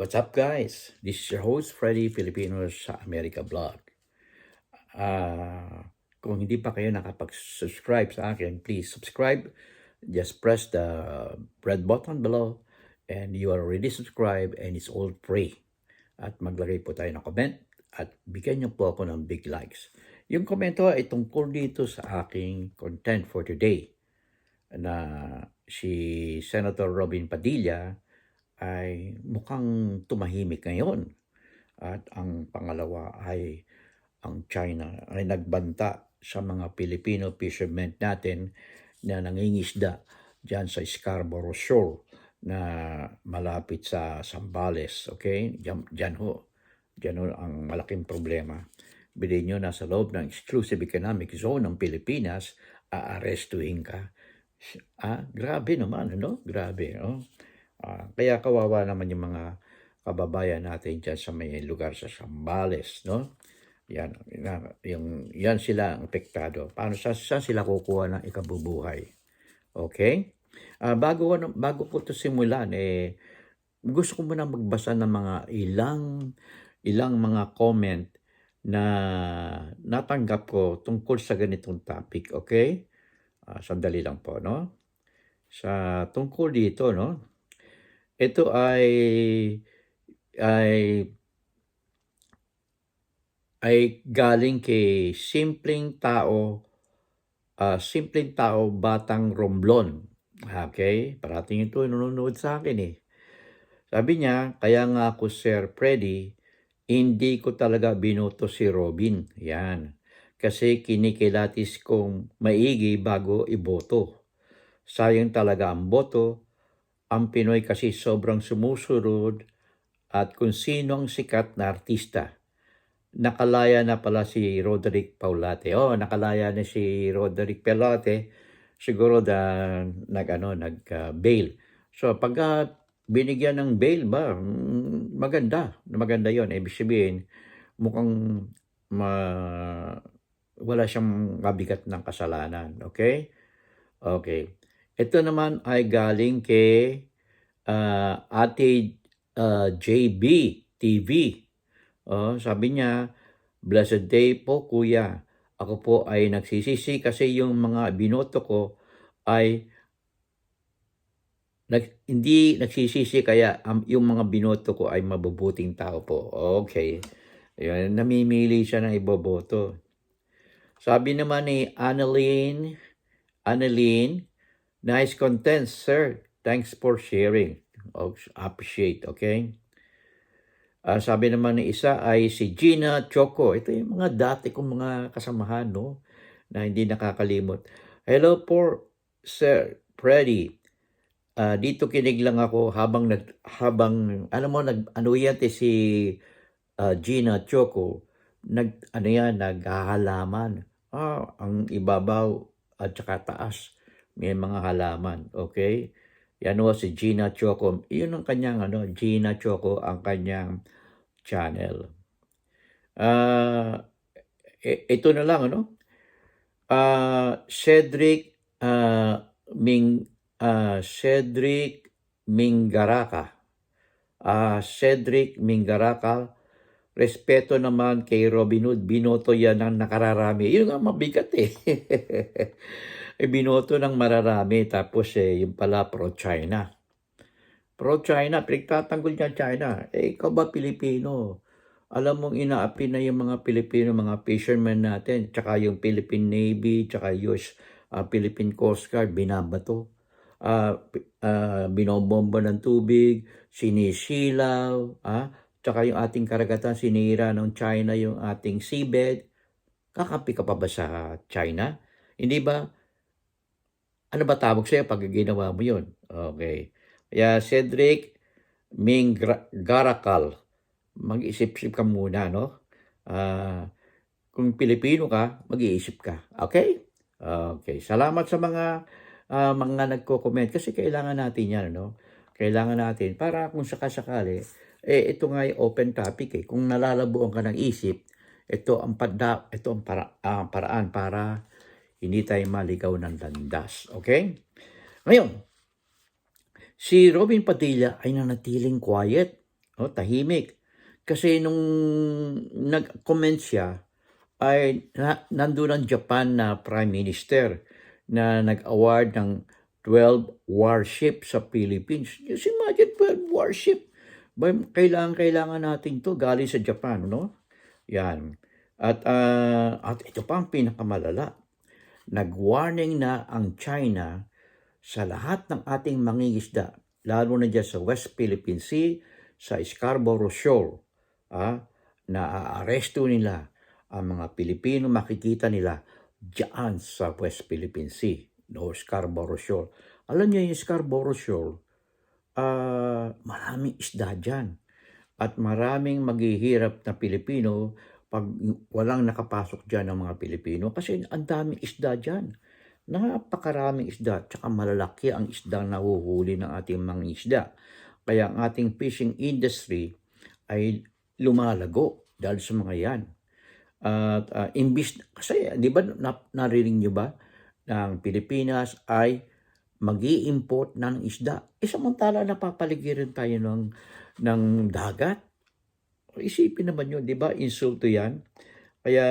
What's up guys? This is your host Freddy Filipinos sa America Vlog. Ah, kung hindi pa kayo nakapag-subscribe sa akin, please subscribe. Just press the red button below and you are already subscribed and it's all free. At maglagay po tayo ng comment at bigyan niyo po ako ng big likes. Yung komento ay tungkol dito sa aking content for today na si Senator Robin Padilla ay mukhang tumahimik ngayon. At ang pangalawa ay ang China ay nagbanta sa mga Filipino fishermen natin na nangingisda dyan sa Scarborough Shore na malapit sa Sambales. Okay? Diyan, diyan ho. Diyan ho ang malaking problema. Bilhin nyo nasa loob ng exclusive economic zone ng Pilipinas, aarestuhin ka. Ah, grabe naman, ano? Grabe, oh. Ah, kaya kawawa naman yung mga kababayan natin dyan sa may lugar sa Sambales, no? Yan, na- yung, yan sila ang apektado. Paano sa, saan sila kukuha ng ikabubuhay? Okay? Ah, bago, na- bago ko to simulan, eh, gusto ko muna magbasa ng mga ilang, ilang mga comment na natanggap ko tungkol sa ganitong topic, okay? Ah, sandali lang po, no? Sa tungkol dito, no? Ito ay ay ay galing kay simpleng tao, ah, simpleng tao batang Romblon. Okay? Parating ito nanonood sa akin eh. Sabi niya, kaya nga ako Sir Freddy, hindi ko talaga binoto si Robin. Yan. Kasi kinikilatis kong maigi bago iboto. Sayang talaga ang boto. Ang Pinoy kasi sobrang sumusunod at kung sino ang sikat na artista. Nakalaya na pala si Roderick Paulate. Oh, nakalaya na si Roderick Paulate. Siguro da nag ano, nag ah, bail. So pagka binigyan ng bail ba, maganda. Maganda 'yon. Ibig sabihin, mukhang ma, wala siyang mabigat ng kasalanan. Okay? Okay. Ito naman ay galing kay ah, Ate ah, JB TV. Oh, sabi niya, Blessed day po kuya. Ako po ay nagsisisi kasi yung mga binoto ko ay nag, hindi nagsisisi kaya um, yung mga binoto ko ay mabubuting tao po. Okay. Ayun, namimili siya ng iboboto. Sabi naman ni Annalyn, Annalyn, nice content, sir. Thanks for sharing. Oh, appreciate, okay? Ah, sabi naman ni isa ay si Gina Choco. Ito yung mga dati kong mga kasamahan, no? Na hindi nakakalimot. Hello po, Sir Freddy. Ah, dito kinig lang ako habang nag habang ano mo nag ano yan si ah, Gina Choco nag ano yan naghahalaman. Ah, ang ibabaw at saka taas may mga halaman, okay? Yan o si Gina Choco. Iyon ang kanyang ano, Gina Choco ang kanyang channel. E- ito na lang ano. Ah, Cedric ah, Ming ah, Cedric Mingaraka. Ah, Cedric Mingaraka. Respeto naman kay Robin Hood. Binoto yan ng nakararami. Yun nga mabigat eh. eh binoto ng mararami. Tapos eh, yung pala pro-China. Pro-China, pinagtatanggol niya China. Eh, ikaw ba Pilipino? Alam mong inaapi na yung mga Pilipino, mga fishermen natin, tsaka yung Philippine Navy, tsaka US ah, Philippine Coast Guard, binabato. Ah, pi- ah, binobomba ng tubig, sinisilaw, ah, tsaka yung ating karagatan, sinira ng China yung ating seabed. Kakampi ka pa ba sa China? Hindi ba? Ano ba tawag sa'yo pag ginawa mo yun? Okay. Kaya Cedric Ming Garakal, mag-isip-isip ka muna, no? Ah, kung Pilipino ka, mag-iisip ka. Okay? Okay. Salamat sa mga ah, mga nagko-comment kasi kailangan natin yan, no? Kailangan natin para kung sakasakali, eh ito nga yung open topic eh. Kung nalalabuan ka ng isip, ito ang pada, ito ang para, ang paraan para hindi tayo maligaw ng landas. Okay? Ngayon, si Robin Padilla ay nanatiling quiet. No, tahimik. Kasi nung nag-comment siya, ay na, nandun ang Japan na Prime Minister na nag-award ng 12 warship sa Philippines. Just imagine 12 warship. Kailangan, kailangan natin to galing sa Japan, no? Yan. At, ah, at ito pa ang pinakamalala. Nag-warning na ang China sa lahat ng ating mangingisda, lalo na dyan sa West Philippine Sea, sa Scarborough Shoal, ah, na aaresto nila ang mga Pilipino makikita nila diyan sa West Philippine Sea, no, Scarborough Shoal. Alam niyo yung Scarborough Shoal, ah, maraming isda dyan. At maraming maghihirap na Pilipino pag walang nakapasok dyan ng mga Pilipino kasi ang daming isda dyan. Napakaraming isda, tsaka malalaki ang isda na nahuhuli ng ating mga isda. Kaya ang ating fishing industry ay lumalago dahil sa mga yan. At ah, imbis, kasi di ba na, narinig nyo ba ang Pilipinas ay mag import ng isda. E samantala napapaligiran tayo ng, ng dagat. Isipin naman yun, di ba? Insulto yan. Kaya,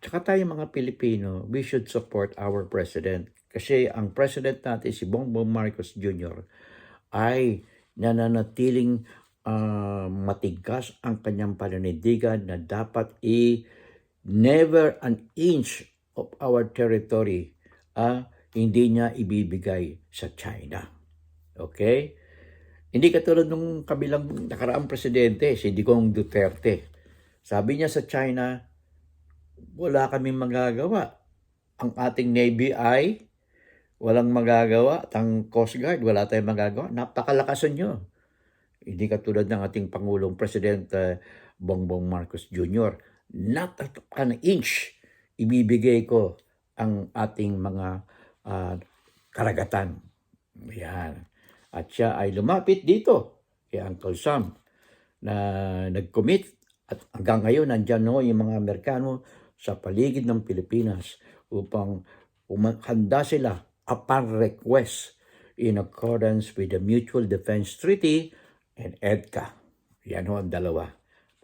tsaka tayo mga Pilipino, we should support our president. Kasi ang president natin, si Bongbong Marcos Jr., ay nananatiling ah, matigas ang kanyang pananindigan na dapat i never an inch of our territory ah, hindi niya ibibigay sa China. Okay? Hindi katulad nung kabilang nakaraang presidente, si Digong Duterte. Sabi niya sa China, wala kaming magagawa. Ang ating Navy ay walang magagawa. At ang Coast Guard, wala tayong magagawa. Napakalakasan nyo. Hindi katulad ng ating Pangulong President uh, Bongbong Marcos Jr. Not an inch ibibigay ko ang ating mga ah, karagatan. Yan. At siya ay lumapit dito kay Uncle Sam na nag-commit at hanggang ngayon nandyan no, yung mga Amerikano sa paligid ng Pilipinas upang handa sila upon request in accordance with the Mutual Defense Treaty and EDCA. Yan ho ang dalawa.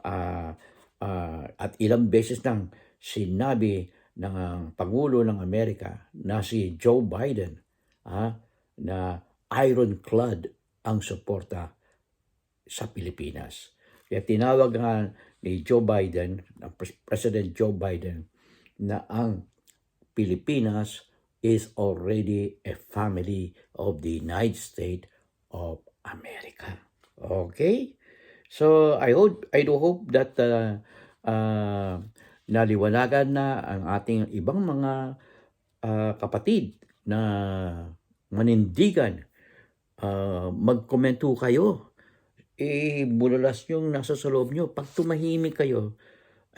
Ah, ah, at ilang beses nang sinabi ng Pangulo ng Amerika na si Joe Biden ah, na ironclad ang suporta sa Pilipinas. Kaya tinawag nga ni Joe Biden, ng Pres- President Joe Biden, na ang Pilipinas is already a family of the United States of America. Okay? So I hope I do hope that uh, uh, naliwanagan na ang ating ibang mga uh, kapatid na manindigan. Uh, magkomento kayo. Eh, bulalas yung nasa sa loob nyo. Pag tumahimik kayo,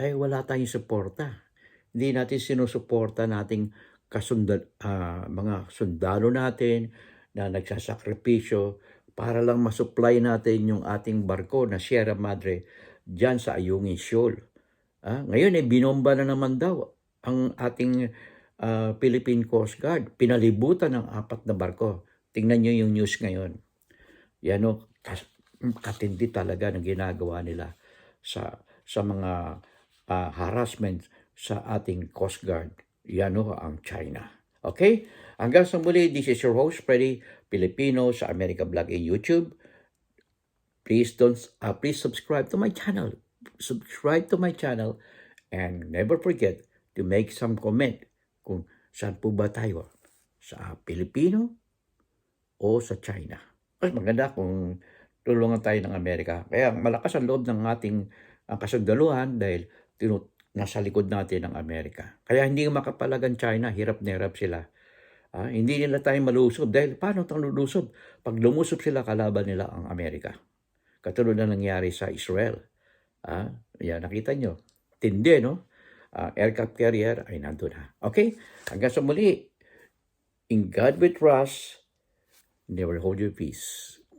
ay wala tayong suporta. Hindi natin sinusuporta nating kasundal, ah, mga sundalo natin na nagsasakripisyo para lang masupply natin yung ating barko na Sierra Madre dyan sa Ayungin Shoal. Ah, ngayon eh, binomba na naman daw ang ating ah, Philippine Coast Guard. Pinalibutan ng apat na barko. Tingnan nyo yung news ngayon. Yan o, kas- katindi talaga ng ginagawa nila sa sa mga ah, harassment sa ating Coast Guard. Yan o ang China. Okay? Hanggang sa muli, this is your host, Freddy Filipino sa America Vlog in YouTube. Please don't, uh, please subscribe to my channel. Subscribe to my channel and never forget to make some comment kung saan po ba tayo sa Pilipino o sa China. Mas maganda kung tulungan tayo ng Amerika. Kaya malakas ang loob ng ating ang kasundaluhan dahil tinu- nasa likod natin ang Amerika. Kaya hindi makapalagan China, hirap na hirap sila. Ah, hindi nila tayo malusob dahil paano tayo lulusob? Pag lumusob sila, kalaban nila ang Amerika. Katulad na nangyari sa Israel. Ah, yan, nakita nyo. Tindi, no? Ah, aircraft carrier ay nandun na. Okay? Hanggang sa muli, in God we trust, never hold your peace.